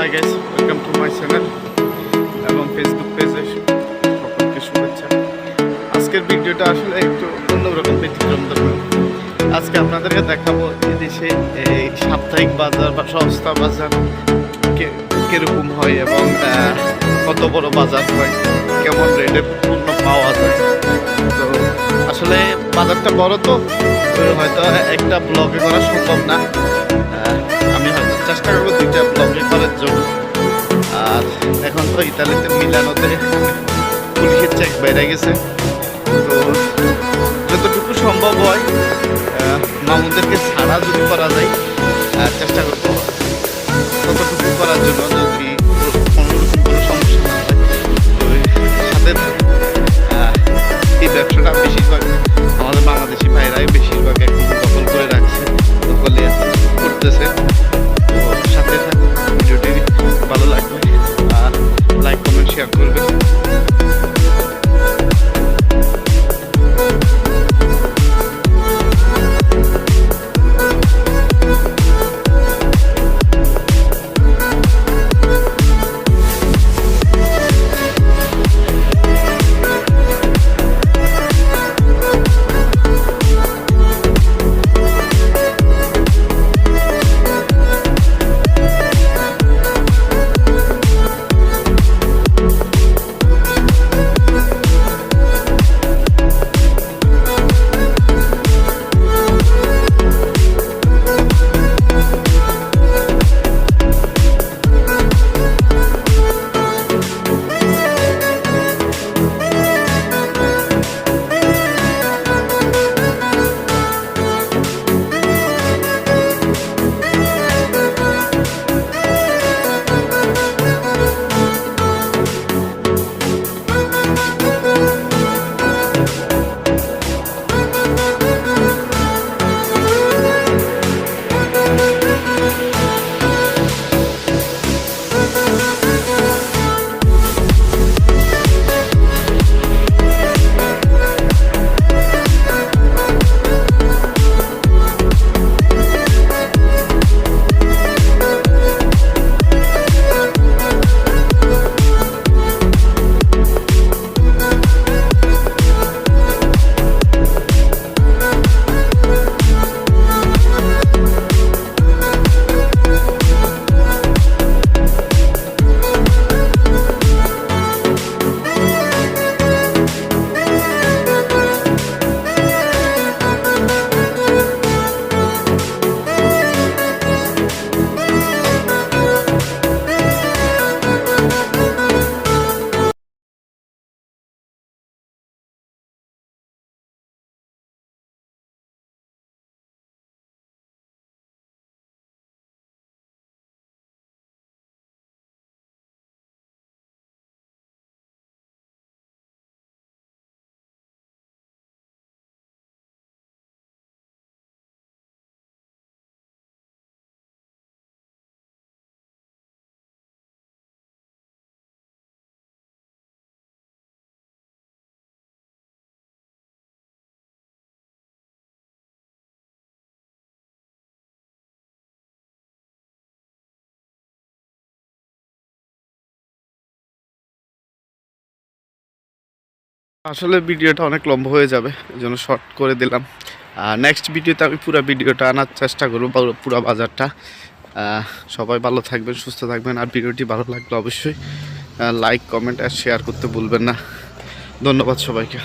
Hi guys welcome to my channel এবং Facebook পেজে সকলকে শুভেচ্ছা। আজকের ভিডিওটা আসলে একটু অন্যরকম ব্যতিক্রম ধরবে আজকে আপনাদেরকে দেখাবো এদেশে এই সাপ্তাহিক বাজার বা সস্তা বাজার কীরকম হয় এবং কত বড় বাজার হয়, কেমন রেটে পণ্য পাওয়া যায়। তো আসলে বাজারটা বড় তো হয়তো একটা ব্লগে করা সম্ভব না। আমি চেষ্টা করব দুইটা ব্লগে করার জন্য। আর এখন তো ইতালিতে মিলানোতে পুলিশের চেক বেড়ে গেছে। তো যতটুকু সম্ভব হয় মামুদেরকে ছাড়া যদি করা যায় চেষ্টা করতে ততটুকু করার জন্য যদি আসলে ভিডিওটা অনেক লম্বা হয়ে যাবে এই জন্য শর্ট করে দিলাম। আর নেক্সট ভিডিওতে আমি পুরো ভিডিওটা আনার চেষ্টা করব, পুরো বাজারটা। সবাই ভালো থাকবেন, সুস্থ থাকবেন, আর ভিডিওটি ভালো লাগলে অবশ্যই লাইক কমেন্ট আর শেয়ার করতে ভুলবেন না। ধন্যবাদ সবাইকে।